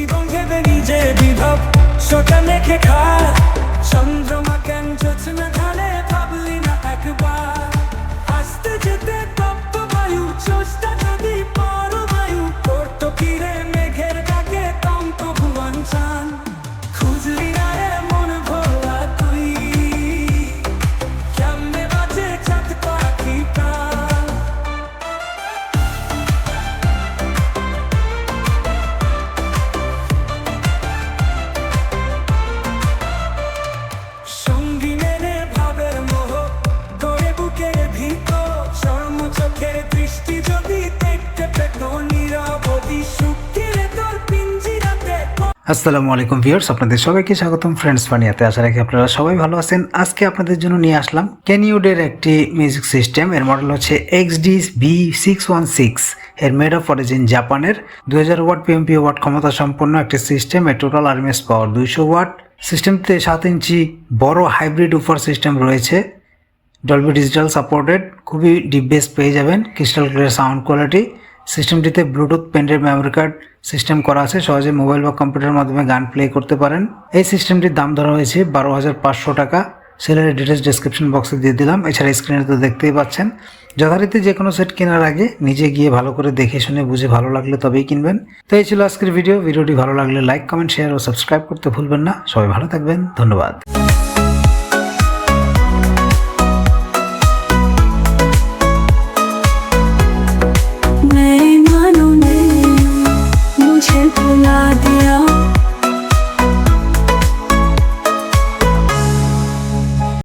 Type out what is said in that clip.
জীবন ভেবে নিজে বিভব সোটা মেখে খা আসসালামু আলাইকুম ভিউয়ার্স, আপনাদের সবাইকে স্বাগতম। ফ্রেন্ডস পানিয়াতে আশা রাখি আপনারা সবাই ভালো আছেন। আজকে আপনাদের জন্য নিয়ে আসলাম ক্যানিউডের একটি মিউজিক সিস্টেম। এর মডেল হচ্ছে X D B six one six এর মেড অফ অরিজিন জাপানের। দু হাজার ওয়াট পিএমপি ওয়াট ক্ষমতা সম্পন্ন একটি সিস্টেম। এর টোটাল আরএমএস পাওয়ার দুইশো ওয়াট। সিস্টেমটিতে সাত ইঞ্চি বড় হাইব্রিড উফার সিস্টেম রয়েছে। ডলবি ডিজিটাল সাপোর্টেড খুবই ডিপ বেস পেয়ে যাবেন। Crystal clear sound quality সিস্টেমটিতে Bluetooth pen drive memory card system করা আছে। সহজে মোবাইল বা কম্পিউটারের মাধ্যমে গান প্লে করতে পারেন। এই সিস্টেমটির দাম ধরা হয়েছে বারো হাজার পাঁচশো টাকা। সেলের ডিটেলস ডিসক্রিপশন বক্সে দিয়ে দিলাম। এছাড়া স্ক্রিনে তো দেখতেই পাচ্ছেন। যথারীতি যে কোনো সেট কেনার আগে নিজে গিয়ে ভালো করে দেখে শুনে বুঝে ভালো লাগলে তবেই কিনবেন। তো এই ছিল আজকের ভিডিও ভিডিওটি ভালো লাগলে লাইক কমেন্ট শেয়ার ও সাবস্ক্রাইব করতে ভুলবেন না। সবাই ভালো থাকবেন। ধন্যবাদ।